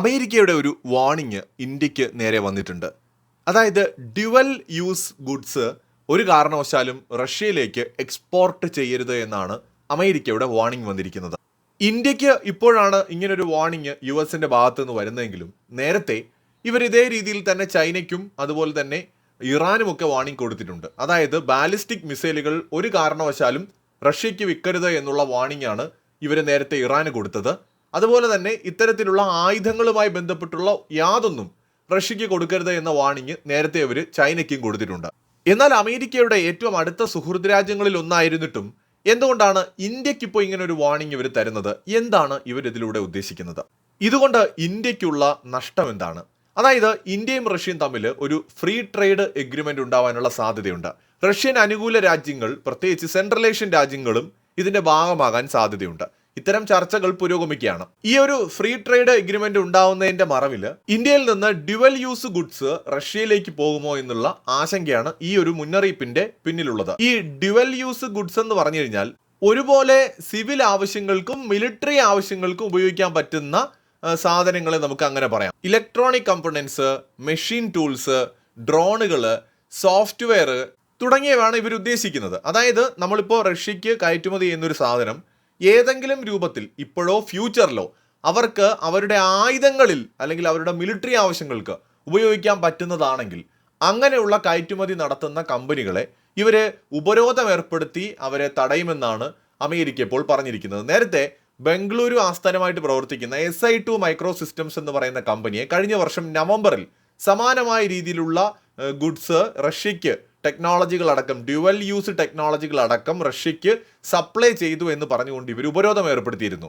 അമേരിക്കയുടെ ഒരു വാണിംഗ് ഇന്ത്യയ്ക്ക് നേരെ വന്നിട്ടുണ്ട്. അതായത് ഡ്യുവൽ യൂസ് ഗുഡ്സ് ഒരു കാരണവശാലും റഷ്യയിലേക്ക് എക്സ്പോർട്ട് ചെയ്യരുത് എന്നാണ് അമേരിക്കയുടെ വാണിംഗ് വന്നിരിക്കുന്നത്. ഇന്ത്യയ്ക്ക് ഇപ്പോഴാണ് ഇങ്ങനൊരു വാണിംഗ് യു എസിന്റെ ഭാഗത്തു നിന്ന് വരുന്നതെങ്കിലും നേരത്തെ ഇവർ ഇതേ രീതിയിൽ തന്നെ ചൈനയ്ക്കും അതുപോലെ തന്നെ ഇറാനുമൊക്കെ വാണിംഗ് കൊടുത്തിട്ടുണ്ട്. അതായത് ബാലിസ്റ്റിക് മിസൈലുകൾ ഒരു കാരണവശാലും റഷ്യയ്ക്ക് വിൽക്കരുത് എന്നുള്ള വാണിംഗ് ആണ് ഇവർ നേരത്തെ ഇറാന് കൊടുത്തത്. അതുപോലെ തന്നെ ഇത്തരത്തിലുള്ള ആയുധങ്ങളുമായി ബന്ധപ്പെട്ടുള്ള യാതൊന്നും റഷ്യയ്ക്ക് കൊടുക്കരുത് എന്ന വാണിംഗ് നേരത്തെ അവർ ചൈനയ്ക്കും കൊടുത്തിട്ടുണ്ട്. എന്നാൽ അമേരിക്കയുടെ ഏറ്റവും അടുത്ത സുഹൃദ് രാജ്യങ്ങളിൽ ഒന്നായിരുന്നിട്ടും എന്തുകൊണ്ടാണ് ഇന്ത്യക്കിപ്പോൾ ഇങ്ങനെ ഒരു വാണിംഗ് ഇവർ തരുന്നത്? എന്താണ് ഇവർ ഇതിലൂടെ ഉദ്ദേശിക്കുന്നത്? ഇതുകൊണ്ട് ഇന്ത്യക്കുള്ള നഷ്ടം എന്താണ്? അതായത് ഇന്ത്യയും റഷ്യയും തമ്മിൽ ഒരു ഫ്രീ ട്രേഡ് എഗ്രിമെന്റ് ഉണ്ടാവാനുള്ള സാധ്യതയുണ്ട്. റഷ്യൻ അനുകൂല രാജ്യങ്ങൾ പ്രത്യേകിച്ച് സെൻട്രൽ ഏഷ്യൻ രാജ്യങ്ങളും ഇതിന്റെ ഭാഗമാകാൻ സാധ്യതയുണ്ട്. ഇത്തരം ചർച്ചകൾ പുരോഗമിക്കുകയാണ്. ഈ ഒരു ഫ്രീ ട്രേഡ് എഗ്രിമെന്റ് ഉണ്ടാവുന്നതിന്റെ മറവിൽ ഇന്ത്യയിൽ നിന്ന് ഡ്യുവൽ യൂസ് ഗുഡ്സ് റഷ്യയിലേക്ക് പോകുമോ എന്നുള്ള ആശങ്കയാണ് ഈ ഒരു മുന്നറിയിപ്പിന്റെ പിന്നിലുള്ളത്. ഈ ഡ്യുവൽ യൂസ് ഗുഡ്സ് എന്ന് പറഞ്ഞു കഴിഞ്ഞാൽ ഒരുപോലെ സിവിൽ ആവശ്യങ്ങൾക്കും മിലിറ്ററി ആവശ്യങ്ങൾക്കും ഉപയോഗിക്കാൻ പറ്റുന്ന സാധനങ്ങളെ നമുക്ക് അങ്ങനെ പറയാം. ഇലക്ട്രോണിക് കമ്പണൻസ് മെഷീൻ ടൂൾസ് ഡ്രോണുകൾ സോഫ്റ്റ്വെയർ തുടങ്ങിയവയാണ് ഇവർ ഉദ്ദേശിക്കുന്നത് അതായത് നമ്മളിപ്പോൾ റഷ്യക്ക് കയറ്റുമതി ചെയ്യുന്ന ഒരു സാധനം ഏതെങ്കിലും രൂപത്തിൽ ഇപ്പോഴോ ഫ്യൂച്ചറിലോ അവർക്ക് അവരുടെ ആയുധങ്ങളിൽ അല്ലെങ്കിൽ അവരുടെ മിലിറ്ററി ആവശ്യങ്ങൾക്ക് ഉപയോഗിക്കാൻ പറ്റുന്നതാണെങ്കിൽ അങ്ങനെയുള്ള കയറ്റുമതി നടത്തുന്ന കമ്പനികളെ ഇവർ ഉപരോധം ഏർപ്പെടുത്തി അവരെ തടയുമെന്നാണ് അമേരിക്ക ഇപ്പോൾ പറഞ്ഞിരിക്കുന്നത്. നേരത്തെ ബംഗളൂരു ആസ്ഥാനമായിട്ട് പ്രവർത്തിക്കുന്ന S I two micro systems എന്ന് പറയുന്ന കമ്പനിയെ കഴിഞ്ഞ വർഷം നവംബറിൽ സമാനമായ രീതിയിലുള്ള ഗുഡ്സ് റഷ്യയ്ക്ക് ടെക്നോളജികൾ അടക്കം ഡ്യുവൽ യൂസ് ടെക്നോളജികൾ അടക്കം റഷ്യയ്ക്ക് സപ്ലൈ ചെയ്തു എന്ന് പറഞ്ഞുകൊണ്ട് ഇവർ ഉപരോധം ഏർപ്പെടുത്തിയിരുന്നു.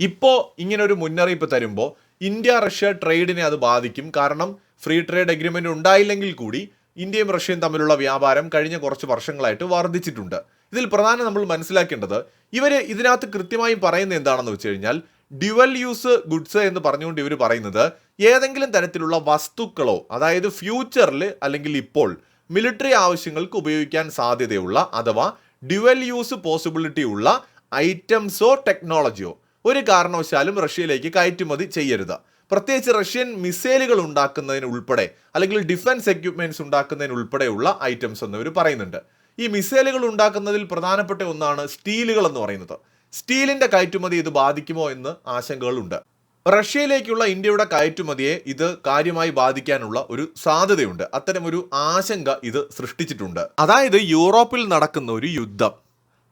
ഇപ്പോൾ ഇങ്ങനെ ഒരു മുന്നറിയിപ്പ് തരുമ്പോൾ ഇന്ത്യ റഷ്യ ട്രേഡിനെ അത് ബാധിക്കും. കാരണം ഫ്രീ ട്രേഡ് അഗ്രിമെന്റ് ഉണ്ടായില്ലെങ്കിൽ കൂടി ഇന്ത്യയും റഷ്യയും തമ്മിലുള്ള വ്യാപാരം കഴിഞ്ഞ കുറച്ച് വർഷങ്ങളായിട്ട് വർദ്ധിച്ചിട്ടുണ്ട്. ഇതിൽ പ്രധാനം നമ്മൾ മനസ്സിലാക്കേണ്ടത് ഇവർ ഇതിനകത്ത് കൃത്യമായി പറയുന്നത് എന്താണെന്ന് വെച്ച് കഴിഞ്ഞാൽ ഡ്യുവൽ യൂസ് ഗുഡ്സ് എന്ന് പറഞ്ഞുകൊണ്ട് ഇവർ പറയുന്നത് ഏതെങ്കിലും തരത്തിലുള്ള വസ്തുക്കളോ അതായത് ഫ്യൂച്ചറിൽ അല്ലെങ്കിൽ ഇപ്പോൾ മിലിറ്ററി ആവശ്യങ്ങൾക്ക് ഉപയോഗിക്കാൻ സാധ്യതയുള്ള അഥവാ ഡ്യുവൽ യൂസ് പോസിബിലിറ്റി ഉള്ള ഐറ്റംസോ ടെക്നോളജിയോ ഒരു കാരണവശാലും റഷ്യയിലേക്ക് കയറ്റുമതി ചെയ്യരുത്. പ്രത്യേകിച്ച് റഷ്യൻ മിസൈലുകൾ ഉണ്ടാക്കുന്നതിന് ഉൾപ്പെടെ അല്ലെങ്കിൽ ഡിഫൻസ് എക്യുപ്മെന്റ്സ് ഉണ്ടാക്കുന്നതിന് ഉൾപ്പെടെയുള്ള ഐറ്റംസ് എന്ന് ഇവർ പറയുന്നുണ്ട്. ഈ മിസൈലുകൾ ഉണ്ടാക്കുന്നതിൽ പ്രധാനപ്പെട്ട ഒന്നാണ് സ്റ്റീലുകൾ എന്ന് പറയുന്നത്. സ്റ്റീലിന്റെ കയറ്റുമതി ഇത് ബാധിക്കുമോ എന്ന് ആശങ്കകളുണ്ട്. റഷ്യയിലേക്കുള്ള ഇന്ത്യയുടെ കയറ്റുമതിയെ ഇത് കാര്യമായി ബാധിക്കാനുള്ള ഒരു സാധ്യതയുണ്ട്. അത്തരം ഒരു ആശങ്ക ഇത് സൃഷ്ടിച്ചിട്ടുണ്ട്. അതായത് യൂറോപ്പിൽ നടക്കുന്ന ഒരു യുദ്ധം.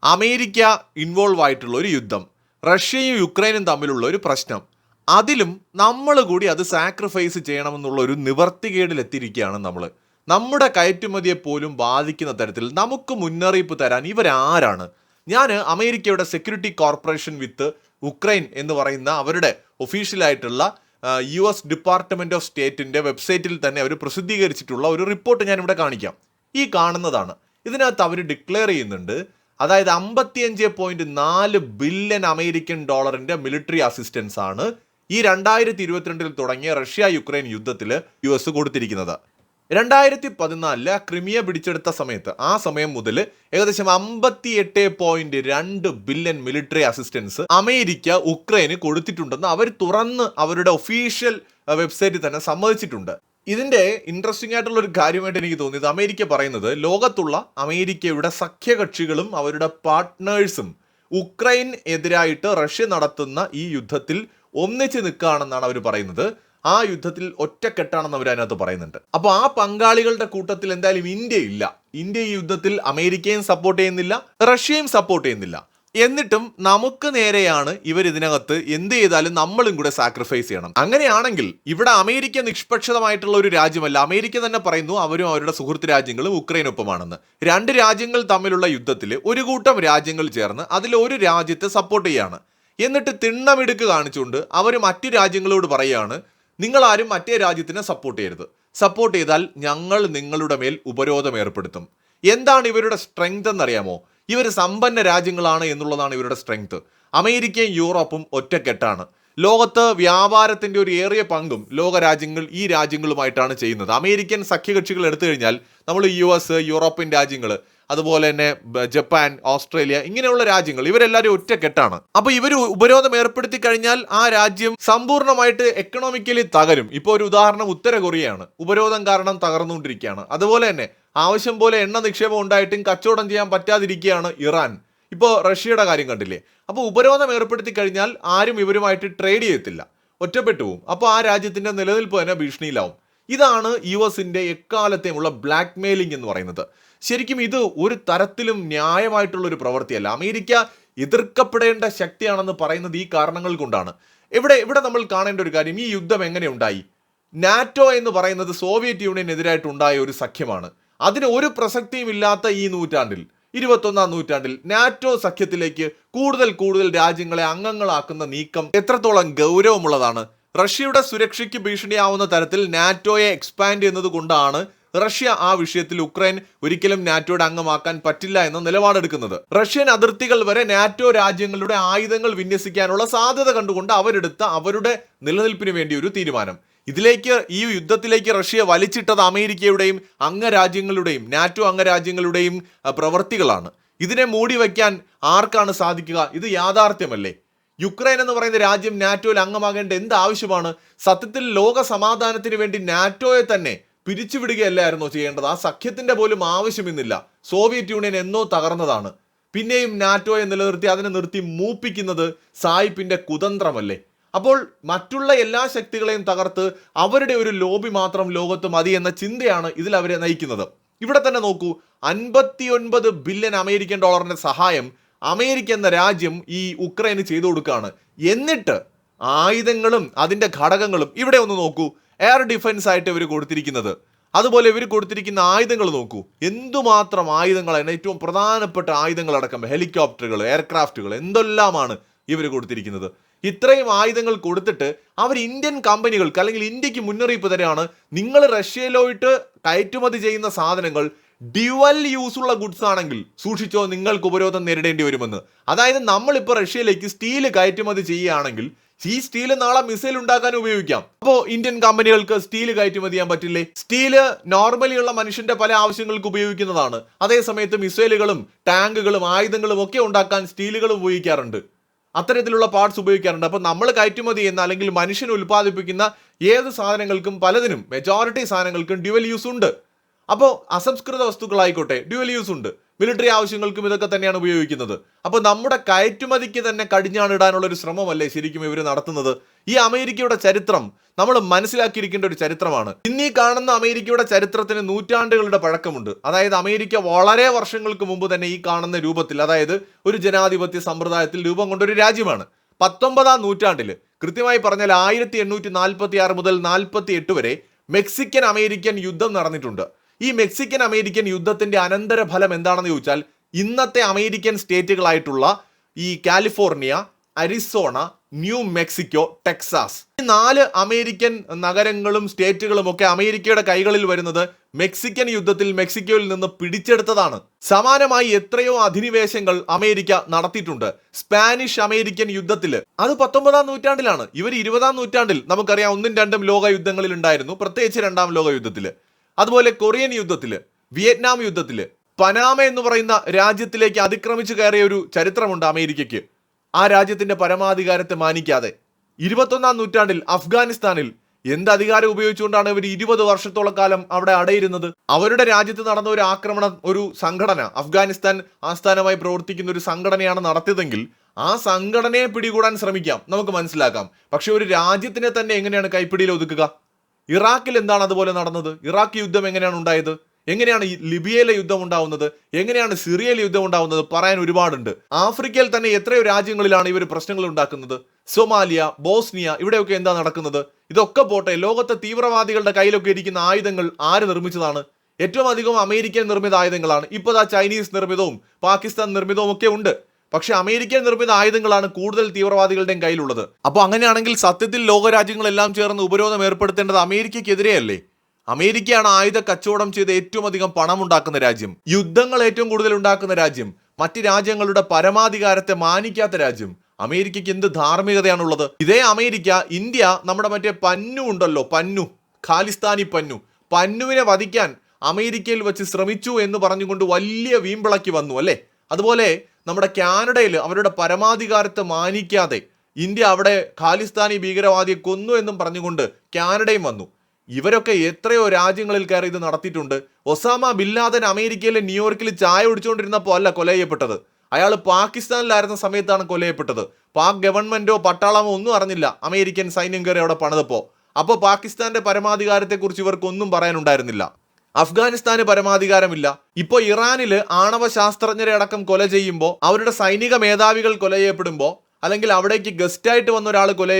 അമേരിക്ക ഇൻവോൾവ് ആയിട്ടുള്ള ഒരു യുദ്ധം. റഷ്യയും യുക്രൈനും തമ്മിലുള്ള ഒരു പ്രശ്നം. അതിലും നമ്മൾ കൂടി അത് സാക്രിഫൈസ് ചെയ്യണമെന്നുള്ള ഒരു നിവർത്തികേടിലെത്തിയിരിക്കുകയാണ് നമ്മൾ. നമ്മുടെ കയറ്റുമതിയെ പോലും ബാധിക്കുന്ന തരത്തിൽ നമുക്ക് മുന്നറിയിപ്പ് തരാൻ ഇവരാരാണ്? ഞാൻ അമേരിക്കയുടെ സെക്യൂരിറ്റി കോർപ്പറേഷൻ വിത്ത് ഉക്രൈൻ എന്ന് പറയുന്ന അവരുടെ ഒഫീഷ്യലായിട്ടുള്ള യു എസ് ഡിപ്പാർട്ട്മെന്റ് ഓഫ് സ്റ്റേറ്റിന്റെ വെബ്സൈറ്റിൽ തന്നെ അവർ പ്രസിദ്ധീകരിച്ചിട്ടുള്ള ഒരു റിപ്പോർട്ട് ഞാൻ ഇവിടെ കാണിക്കാം. ഈ കാണുന്നതാണ്. ഇതിനകത്ത് അവർ ഡിക്ലെയർ ചെയ്യുന്നുണ്ട്. അതായത് അമ്പത്തിയഞ്ച് പോയിന്റ് നാല് ബില്യൺ അമേരിക്കൻ ഡോളറിന്റെ മിലിറ്ററി അസിസ്റ്റൻസ് ആണ് ഈ രണ്ടായിരത്തി ഇരുപത്തിരണ്ടിൽ തുടങ്ങിയ റഷ്യ യുക്രൈൻ യുദ്ധത്തിൽ യു എസ് കൊടുത്തിരിക്കുന്നത്. രണ്ടായിരത്തി പതിനാലിൽ ക്രിമിയ പിടിച്ചെടുത്ത സമയത്ത് ആ സമയം മുതൽ ഏകദേശം അമ്പത്തി എട്ട് പോയിന്റ് രണ്ട് ബില്യൺ മിലിറ്ററി അസിസ്റ്റൻസ് അമേരിക്ക ഉക്രൈന് കൊടുത്തിട്ടുണ്ടെന്ന് അവർ തുറന്ന് അവരുടെ ഒഫീഷ്യൽ വെബ്സൈറ്റിൽ തന്നെ സമ്മതിച്ചിട്ടുണ്ട്. ഇതിന്റെ ഇൻട്രസ്റ്റിംഗ് ആയിട്ടുള്ള ഒരു കാര്യമായിട്ട് എനിക്ക് തോന്നിയത് അമേരിക്ക പറയുന്നത് ലോകത്തുള്ള അമേരിക്കയുടെ സഖ്യകക്ഷികളും അവരുടെ പാർട്ട്നേഴ്സും ഉക്രൈൻ എതിരായിട്ട് റഷ്യ നടത്തുന്ന ഈ യുദ്ധത്തിൽ ഒന്നിച്ച് നിൽക്കുകയാണെന്നാണ് അവർ പറയുന്നത്. ആ യുദ്ധത്തിൽ ഒറ്റക്കെട്ടാണെന്ന് അവർ അതിനകത്ത് പറയുന്നുണ്ട്. അപ്പോൾ ആ പങ്കാളികളുടെ കൂട്ടത്തിൽ എന്തായാലും ഇന്ത്യ ഇല്ല. ഇന്ത്യ ഈ യുദ്ധത്തിൽ അമേരിക്കയും സപ്പോർട്ട് ചെയ്യുന്നില്ല റഷ്യയും സപ്പോർട്ട് ചെയ്യുന്നില്ല. എന്നിട്ടും നമുക്ക് നേരെയാണ് ഇവർ ഇതിനകത്ത് എന്ത് ചെയ്താലും നമ്മളും കൂടെ സാക്രിഫൈസ് ചെയ്യണം. അങ്ങനെയാണെങ്കിൽ ഇവിടെ അമേരിക്ക നിഷ്പക്ഷതമായിട്ടുള്ള ഒരു രാജ്യമല്ല. അമേരിക്ക തന്നെ പറയുന്നു അവരും അവരുടെ സുഹൃത്ത് രാജ്യങ്ങളും ഉക്രൈനൊപ്പമാണെന്ന്. രണ്ട് രാജ്യങ്ങൾ തമ്മിലുള്ള യുദ്ധത്തിൽ ഒരു കൂട്ടം രാജ്യങ്ങൾ ചേർന്ന് അതിൽ ഒരു രാജ്യത്തെ സപ്പോർട്ട് ചെയ്യാണ്. എന്നിട്ട് തിണ്ണമിടുക്ക് കാണിച്ചുകൊണ്ട് അവർ മറ്റു രാജ്യങ്ങളോട് പറയുകയാണ് നിങ്ങളാരും മറ്റേ രാജ്യത്തിനെ സപ്പോർട്ട് ചെയ്യരുത്. സപ്പോർട്ട് ചെയ്താൽ ഞങ്ങൾ നിങ്ങളുടെ മേൽ ഉപരോധം ഏർപ്പെടുത്തും. എന്താണ് ഇവരുടെ സ്ട്രെങ്ത് എന്നറിയാമോ? ഇവർ സമ്പന്ന രാജ്യങ്ങളാണ് എന്നുള്ളതാണ് ഇവരുടെ സ്ട്രെങ്ത് അമേരിക്കയും യൂറോപ്പും ഒറ്റക്കെട്ടാണ്. ലോകത്ത് വ്യാപാരത്തിന്റെ ഒരു ഏറിയ പങ്കും ലോകരാജ്യങ്ങൾ ഈ രാജ്യങ്ങളുമായിട്ടാണ് ചെയ്യുന്നത്. അമേരിക്കൻ സഖ്യകക്ഷികൾ എടുത്തു കഴിഞ്ഞാൽ നമ്മൾ യു എസ് യൂറോപ്യൻ രാജ്യങ്ങൾ അതുപോലെ തന്നെ ജപ്പാൻ ഓസ്ട്രേലിയ ഇങ്ങനെയുള്ള രാജ്യങ്ങൾ ഇവരെല്ലാവരും ഒറ്റക്കെട്ടാണ്. അപ്പൊ ഇവർ ഉപരോധം ഏർപ്പെടുത്തി കഴിഞ്ഞാൽ ആ രാജ്യം സമ്പൂർണമായിട്ട് എക്കണോമിക്കലി തകരും. ഇപ്പോൾ ഒരു ഉദാഹരണം ഉത്തര കൊറിയയാണ്. ഉപരോധം കാരണം തകർന്നുകൊണ്ടിരിക്കുകയാണ്. അതുപോലെ തന്നെ ആവശ്യം പോലെ എണ്ണ നിക്ഷേപം ഉണ്ടായിട്ടും കച്ചവടം ചെയ്യാൻ പറ്റാതിരിക്കുകയാണ് ഇറാൻ. ഇപ്പോൾ റഷ്യയുടെ കാര്യം കണ്ടില്ലേ? അപ്പോൾ ഉപരോധം ഏർപ്പെടുത്തി കഴിഞ്ഞാൽ ആരും ഇവരുമായിട്ട് ട്രേഡ് ചെയ്യത്തില്ല. ഒറ്റപ്പെട്ടു പോകും അപ്പോൾ ആ രാജ്യത്തിന്റെ നിലനിൽപ്പ് തന്നെ ഭീഷണിയിലാവും. ഇതാണ് യു എസിന്റെ എക്കാലത്തെയുമുള്ള ബ്ലാക്ക് മെയിലിംഗ് എന്ന് പറയുന്നത്. ശരിക്കും ഇത് ഒരു തരത്തിലും ന്യായമായിട്ടുള്ള ഒരു പ്രവൃത്തിയല്ല. അമേരിക്ക എതിർക്കപ്പെടേണ്ട ശക്തിയാണെന്ന് പറയുന്നത് ഈ കാരണങ്ങൾ കൊണ്ടാണ്. ഇവിടെ ഇവിടെ നമ്മൾ കാണേണ്ട ഒരു കാര്യം ഈ യുദ്ധം എങ്ങനെ ഉണ്ടായി? നാറ്റോ എന്ന് പറയുന്നത് സോവിയറ്റ് യൂണിയനെതിരായിട്ട് ഉണ്ടായ ഒരു സഖ്യമാണ്. അതിന് ഒരു പ്രസക്തിയും ഇല്ലാത്ത ഈ നൂറ്റാണ്ടിൽ ഇരുപത്തൊന്നാം നൂറ്റാണ്ടിൽ നാറ്റോ സഖ്യത്തിലേക്ക് കൂടുതൽ കൂടുതൽ രാജ്യങ്ങളെ അംഗങ്ങളാക്കുന്ന നീക്കം എത്രത്തോളം ഗൗരവമുള്ളതാണ് റഷ്യയുടെ സുരക്ഷയ്ക്ക് ഭീഷണിയാവുന്ന തരത്തിൽ നാറ്റോയെ എക്സ്പാൻഡ് ചെയ്യുന്നതുകൊണ്ടാണ് റഷ്യ ആ വിഷയത്തിൽ ഉക്രൈൻ ഒരിക്കലും നാറ്റോയുടെ അംഗമാക്കാൻ പറ്റില്ല എന്ന നിലപാടെടുക്കുന്നത്. റഷ്യൻ അതിർത്തികൾ വരെ നാറ്റോ രാജ്യങ്ങളുടെ ആയുധങ്ങൾ വിന്യസിക്കാനുള്ള സാധ്യത കണ്ടുകൊണ്ട് അവരെടുത്ത അവരുടെ നിലനിൽപ്പിന് വേണ്ടി ഒരു തീരുമാനം. ഇതിലേക്ക് ഈ യുദ്ധത്തിലേക്ക് റഷ്യ വലിച്ചിട്ടത് അമേരിക്കയുടെയും അംഗരാജ്യങ്ങളുടെയും നാറ്റോ അംഗരാജ്യങ്ങളുടെയും പ്രവർത്തികളാണ്. ഇതിനെ മൂടി വയ്ക്കാൻ ആർക്കാണ് സാധിക്കുക? ഇത് യാഥാർത്ഥ്യമല്ലേ? യുക്രൈൻ എന്ന് പറയുന്ന രാജ്യം നാറ്റോയിൽ അംഗമാകേണ്ട എന്ത് ആവശ്യമാണ്? സത്യത്തിൽ ലോക സമാധാനത്തിന് വേണ്ടി നാറ്റോയെ തന്നെ പിരിച്ചുവിടുകയല്ലായിരുന്നോ ചെയ്യേണ്ടത്? ആ സഖ്യത്തിന്റെ പോലും ആവശ്യമെന്നില്ല. സോവിയറ്റ് യൂണിയൻ എന്നോ തകർന്നതാണ്. പിന്നെയും നാറ്റോയെ നിലനിർത്തി അതിനെ നിർത്തി മൂപ്പിക്കുന്നത് സായിപ്പിന്റെ കുതന്ത്രമല്ലേ? അപ്പോൾ മറ്റുള്ള എല്ലാ ശക്തികളെയും തകർത്ത് അവരുടെ ഒരു ലോബി മാത്രം ലോകത്ത് മതി എന്ന ചിന്തയാണ് ഇതിൽ അവരെ നയിക്കുന്നത്. ഇവിടെ തന്നെ നോക്കൂ അൻപത്തിയൊൻപത് ബില്യൺ അമേരിക്കൻ ഡോളറിന്റെ സഹായം അമേരിക്ക എന്ന രാജ്യം ഈ ഉക്രൈന് ചെയ്തു കൊടുക്കുകയാണ്. എന്നിട്ട് ആയുധങ്ങളും അതിന്റെ ഘടകങ്ങളും ഇവിടെ ഒന്ന് നോക്കൂ. എയർ ഡിഫൻസ് ആയിട്ട് ഇവർ കൊടുത്തിരിക്കുന്നത്. അതുപോലെ ഇവർ കൊടുത്തിരിക്കുന്ന ആയുധങ്ങൾ നോക്കൂ. എന്തുമാത്രം ആയുധങ്ങളാണ് ഏറ്റവും പ്രധാനപ്പെട്ട ആയുധങ്ങളടക്കം ഹെലികോപ്റ്ററുകൾ എയർക്രാഫ്റ്റുകൾ എന്തെല്ലാമാണ് ഇവർ കൊടുത്തിരിക്കുന്നത്. ഇത്രയും ആയുധങ്ങൾ കൊടുത്തിട്ട് അവർ ഇന്ത്യൻ കമ്പനികൾക്ക് അല്ലെങ്കിൽ ഇന്ത്യയ്ക്ക് മുന്നറിയിപ്പ് തരാണ്. നിങ്ങൾ റഷ്യയിലോട്ട് കയറ്റുമതി ചെയ്യുന്ന സാധനങ്ങൾ ഡ്യുവൽ യൂസ് ഉള്ള ഗുഡ്സ് ആണെങ്കിൽ സൂക്ഷിച്ചോ നിങ്ങൾക്ക് ഉപരോധം നേരിടേണ്ടി വരുമെന്ന്. അതായത് നമ്മളിപ്പോൾ റഷ്യയിലേക്ക് സ്റ്റീൽ കയറ്റുമതി ചെയ്യുകയാണെങ്കിൽ ഈ സ്റ്റീൽ നാളെ മിസൈൽ ഉണ്ടാക്കാൻ ഉപയോഗിക്കാം. അപ്പോൾ ഇന്ത്യൻ കമ്പനികൾക്ക് സ്റ്റീൽ കയറ്റുമതി ചെയ്യാൻ പറ്റില്ലേ? സ്റ്റീൽ നോർമലി ഉള്ള മനുഷ്യന്റെ പല ആവശ്യങ്ങൾക്ക് ഉപയോഗിക്കുന്നതാണ്. അതേസമയത്ത് മിസൈലുകളും ടാങ്കുകളും ആയുധങ്ങളും ഒക്കെ ഉണ്ടാക്കാൻ സ്റ്റീലുകൾ ഉപയോഗിക്കാറുണ്ട്. അത്തരത്തിലുള്ള പാർട്സ് ഉപയോഗിക്കാറുണ്ട്. അപ്പോൾ നമ്മൾ കയറ്റുമതി ചെയ്യുന്ന അല്ലെങ്കിൽ മനുഷ്യൻ ഉൽപ്പാദിപ്പിക്കുന്ന ഏത് സാധനങ്ങൾക്കും പലതിനും മെജോറിറ്റി സാധനങ്ങൾക്കും ഡ്യുവൽ യൂസ് ഉണ്ട്. അപ്പോൾ അസംസ്കൃത വസ്തുക്കളായിക്കോട്ടെ ഡ്യുവൽ യൂസ് ഉണ്ട്. മിലിറ്ററി ആവശ്യങ്ങൾക്കും ഇതൊക്കെ തന്നെയാണ് ഉപയോഗിക്കുന്നത്. അപ്പോൾ നമ്മുടെ കയറ്റുമതിക്ക് തന്നെ കടിഞ്ഞാണിടാനുള്ള ഒരു ശ്രമമല്ലേ ശരിക്കും ഇവർ നടത്തുന്നത്? ഈ അമേരിക്കയുടെ ചരിത്രം നമ്മൾ മനസ്സിലാക്കിയിരിക്കേണ്ട ഒരു ചരിത്രമാണ്. ഇന്നീ കാണുന്ന അമേരിക്കയുടെ ചരിത്രത്തിന് നൂറ്റാണ്ടുകളുടെ പഴക്കമുണ്ട്. അതായത് അമേരിക്ക വളരെ വർഷങ്ങൾക്ക് മുമ്പ് തന്നെ ഈ കാണുന്ന രൂപത്തിൽ അതായത് ഒരു ജനാധിപത്യ സമ്പ്രദായത്തിൽ രൂപം കൊണ്ടൊരു രാജ്യമാണ്. പത്തൊമ്പതാം നൂറ്റാണ്ടിൽ കൃത്യമായി പറഞ്ഞാൽ ആയിരത്തി എണ്ണൂറ്റി നാൽപ്പത്തി ആറ് മുതൽ നാൽപ്പത്തി എട്ട് വരെ മെക്സിക്കൻ അമേരിക്കൻ യുദ്ധം നടന്നിട്ടുണ്ട്. ഈ മെക്സിക്കൻ അമേരിക്കൻ യുദ്ധത്തിന്റെ അനന്തരഫലം എന്താണെന്ന് ചോദിച്ചാൽ ഇന്നത്തെ അമേരിക്കൻ സ്റ്റേറ്റുകളായിട്ടുള്ള ഈ California Arizona New Mexico Texas. ഈ നാല് അമേരിക്കൻ നഗരങ്ങളും സ്റ്റേറ്റുകളും ഒക്കെ അമേരിക്കയുടെ കൈകളിൽ വരുന്നത് മെക്സിക്കൻ യുദ്ധത്തിൽ മെക്സിക്കോയിൽ നിന്ന് പിടിച്ചെടുത്തതാണ്. സമാനമായി എത്രയോ അധിനിവേശങ്ങൾ അമേരിക്ക നടത്തിയിട്ടുണ്ട്. സ്പാനിഷ് അമേരിക്കൻ യുദ്ധത്തിൽ. അത് പത്തൊമ്പതാം നൂറ്റാണ്ടിലാണ്. ഇവർ ഇരുപതാം നൂറ്റാണ്ടിൽ നമുക്കറിയാം ഒന്നും രണ്ടും ലോക യുദ്ധങ്ങളിൽ ഉണ്ടായിരുന്നു. പ്രത്യേകിച്ച് രണ്ടാം ലോക യുദ്ധത്തിൽ അതുപോലെ കൊറിയൻ യുദ്ധത്തിൽ വിയറ്റ്നാം യുദ്ധത്തിൽ പനാമ എന്ന് പറയുന്ന രാജ്യത്തിലേക്ക് അതിക്രമിച്ചു കയറിയ ഒരു ചരിത്രമുണ്ട് അമേരിക്കയ്ക്ക്. ആ രാജ്യത്തിന്റെ പരമാധികാരത്തെ മാനിക്കാതെ ഇരുപത്തൊന്നാം നൂറ്റാണ്ടിൽ അഫ്ഗാനിസ്ഥാനിൽ എന്ത് അധികാരം ഉപയോഗിച്ചുകൊണ്ടാണ് ഇവർ ഇരുപത് വർഷത്തോളം കാലം അവിടെ അടയിരുന്നത്? അവരുടെ രാജ്യത്ത് നടന്ന ഒരു ആക്രമണം ഒരു സംഘടന അഫ്ഗാനിസ്ഥാൻ ആസ്ഥാനമായി പ്രവർത്തിക്കുന്ന ഒരു സംഘടനയാണ് നടത്തിയതെങ്കിൽ ആ സംഘടനയെ പിടികൂടാൻ ശ്രമിക്കാം. നമുക്ക് മനസ്സിലാക്കാം. പക്ഷെ ഒരു രാജ്യത്തിനെ തന്നെ എങ്ങനെയാണ് കൈപ്പിടിയിൽ ഒതുക്കുക? ഇറാഖിൽ എന്താണ് അതുപോലെ നടന്നത്? ഇറാഖ് യുദ്ധം എങ്ങനെയാണ് ഉണ്ടായത്? എങ്ങനെയാണ് ലിബിയയിലെ യുദ്ധം ഉണ്ടാവുന്നത്? എങ്ങനെയാണ് സിറിയയിലെ യുദ്ധം ഉണ്ടാവുന്നത്? പറയാൻ ഒരുപാടുണ്ട്. ആഫ്രിക്കയിൽ തന്നെ എത്രയോ രാജ്യങ്ങളിലാണ് ഇവർ പ്രശ്നങ്ങൾ ഉണ്ടാക്കുന്നത്. സൊമാലിയ ബോസ്നിയ ഇവിടെയൊക്കെ എന്താ നടക്കുന്നത്? ഇതൊക്കെ പോട്ടെ ലോകത്തെ തീവ്രവാദികളുടെ കയ്യിലൊക്കെ ഇരിക്കുന്ന ആയുധങ്ങൾ ആര് നിർമ്മിച്ചതാണ്? ഏറ്റവും അധികം അമേരിക്കൻ നിർമ്മിത ആയുധങ്ങളാണ്. ഇപ്പോൾ ആ ചൈനീസ് നിർമ്മിതവും പാകിസ്ഥാൻ നിർമ്മിതവും ഒക്കെ ഉണ്ട്. പക്ഷെ അമേരിക്ക നിർമ്മിത ആയുധങ്ങളാണ് കൂടുതൽ തീവ്രവാദികളുടെയും കയ്യിലുള്ളത്. അപ്പോൾ അങ്ങനെയാണെങ്കിൽ സത്യത്തിൽ ലോകരാജ്യങ്ങളെല്ലാം ചേർന്ന് ഉപരോധം ഏർപ്പെടുത്തേണ്ടത് അമേരിക്കയ്ക്കെതിരെയല്ലേ? അമേരിക്കയാണ് ആയുധ കച്ചവടം ചെയ്ത് ഏറ്റവും അധികം പണം ഉണ്ടാക്കുന്ന രാജ്യം. യുദ്ധങ്ങൾ ഏറ്റവും കൂടുതൽ ഉണ്ടാക്കുന്ന രാജ്യം. മറ്റ് രാജ്യങ്ങളുടെ പരമാധികാരത്തെ മാനിക്കാത്ത രാജ്യം. അമേരിക്കയ്ക്ക് എന്ത് ധാർമ്മികതയാണുള്ളത്? ഇതേ അമേരിക്ക ഇന്ത്യ നമ്മുടെ മറ്റേ പന്നു ഉണ്ടല്ലോ പന്നു. ഖാലിസ്ഥാനി പന്നു. പന്നുവിനെ വധിക്കാൻ അമേരിക്കയിൽ വെച്ച് ശ്രമിച്ചു എന്ന് പറഞ്ഞുകൊണ്ട് വലിയ വീമ്പിളക്കി വന്നു അല്ലേ? അതുപോലെ നമ്മുടെ കാനഡയിൽ അവരുടെ പരമാധികാരത്തെ മാനിക്കാതെ ഇന്ത്യ അവിടെ ഖാലിസ്ഥാനി ഭീകരവാദിയെ കൊന്നു എന്നും പറഞ്ഞുകൊണ്ട് കാനഡയും വന്നു. ഇവരൊക്കെ എത്രയോ രാജ്യങ്ങളിൽ കയറി ഇത് നടത്തിയിട്ടുണ്ട്. ഒസാമ ബില്ലാദൻ അമേരിക്കയിലെ ന്യൂയോർക്കിൽ ചായ ഒടിച്ചുകൊണ്ടിരുന്നപ്പോൾ അല്ല കൊല ചെയ്യപ്പെട്ടത് അയാൾ പാകിസ്ഥാനിലായിരുന്ന സമയത്താണ് കൊല ചെയ്യപ്പെട്ടത് പാക് ഗവൺമെന്റോ പട്ടാളമോ ഒന്നും അറിഞ്ഞില്ല അമേരിക്കൻ സൈന്യം കയറി അവിടെ പണിതപ്പോൾ അപ്പോൾ പാകിസ്ഥാന്റെ പരമാധികാരത്തെക്കുറിച്ച് ഇവർക്കൊന്നും പറയാനുണ്ടായിരുന്നില്ല. അഫ്ഗാനിസ്ഥാന് പരമാധികാരമില്ല. ഇപ്പോൾ ഇറാനിൽ ആണവ ശാസ്ത്രജ്ഞരെ അടക്കം കൊല ചെയ്യുമ്പോൾ അവരുടെ സൈനിക മേധാവികൾ കൊല ചെയ്യപ്പെടുമ്പോൾ അല്ലെങ്കിൽ അവിടേക്ക് ഗസ്റ്റായിട്ട് വന്ന ഒരാൾ കൊല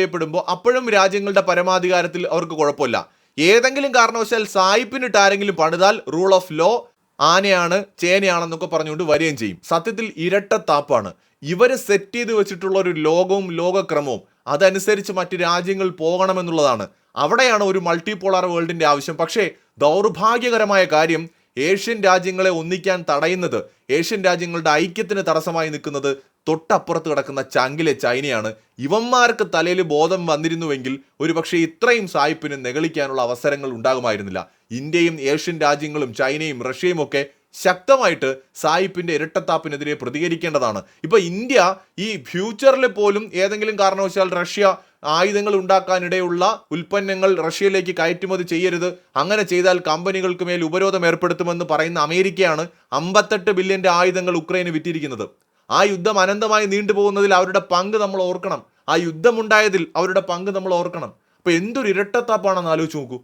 അപ്പോഴും രാജ്യങ്ങളുടെ പരമാധികാരത്തിൽ അവർക്ക് കുഴപ്പമില്ല. ഏതെങ്കിലും കാരണവശാൽ സായിപ്പിനിട്ട് ആരെങ്കിലും പണിതാൽ റൂൾ ഓഫ് ലോ ആനയാണ് ചേനയാണെന്നൊക്കെ പറഞ്ഞുകൊണ്ട് വരികയും ചെയ്യും. സത്യത്തിൽ ഇരട്ട താപ്പാണ്. ഇവർ സെറ്റ് ചെയ്ത് വെച്ചിട്ടുള്ള ഒരു ലോകവും ലോകക്രമവും അതനുസരിച്ച് മറ്റ് രാജ്യങ്ങൾ പോകണമെന്നുള്ളതാണ്. അവിടെയാണ് ഒരു മൾട്ടിപോളാർ വേൾഡിന്റെ ആവശ്യം. പക്ഷേ ദൗർഭാഗ്യകരമായ കാര്യം ഏഷ്യൻ രാജ്യങ്ങളെ ഒന്നിക്കാൻ തടയുന്നത് ഏഷ്യൻ രാജ്യങ്ങളുടെ ഐക്യത്തിന് തടസ്സമായി നിൽക്കുന്നത് തൊട്ടപ്പുറത്ത് കിടക്കുന്ന ചങ്കിലെ ചൈനയാണ്. ഇവന്മാർക്ക് തലയിൽ ബോധം വന്നിരുന്നുവെങ്കിൽ ഒരുപക്ഷെ ഇത്രയും സായിപ്പിന് നെകളിക്കാനുള്ള അവസരങ്ങൾ ഉണ്ടാകുമായിരുന്നില്ല. ഇന്ത്യയും ഏഷ്യൻ രാജ്യങ്ങളും ചൈനയും റഷ്യയും ഒക്കെ ശക്തമായിട്ട് സായിപ്പിന്റെ ഇരട്ടത്താപ്പിനെതിരെ പ്രതികരിക്കേണ്ടതാണ്. ഇപ്പൊ ഇന്ത്യ ഈ ഫ്യൂച്ചറിൽ പോലും ഏതെങ്കിലും കാരണവശാൽ റഷ്യ ആയുധങ്ങൾ ഉണ്ടാക്കാനിടയുള്ള ഉൽപ്പന്നങ്ങൾ റഷ്യയിലേക്ക് കയറ്റുമതി ചെയ്യരുത്. അങ്ങനെ ചെയ്താൽ കമ്പനികൾക്ക് മേൽ ഉപരോധം ഏർപ്പെടുത്തുമെന്ന് പറയുന്ന അമേരിക്കയാണ് അമ്പത്തെട്ട് ബില്യന്റെ ആയുധങ്ങൾ ഉക്രൈന് വിറ്റിരിക്കുന്നത്. ആ യുദ്ധം അനന്തമായി നീണ്ടുപോകുന്നതിൽ അവരുടെ പങ്ക് നമ്മൾ ഓർക്കണം. ആ യുദ്ധമുണ്ടായതിൽ അവരുടെ പങ്ക് നമ്മൾ ഓർക്കണം. അപ്പോൾ എന്തൊരു ഇരട്ടത്താപ്പാണെന്ന് ആലോചിച്ച് നോക്കൂ.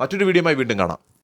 മറ്റൊരു വീഡിയോയുമായി വീണ്ടും കാണാം.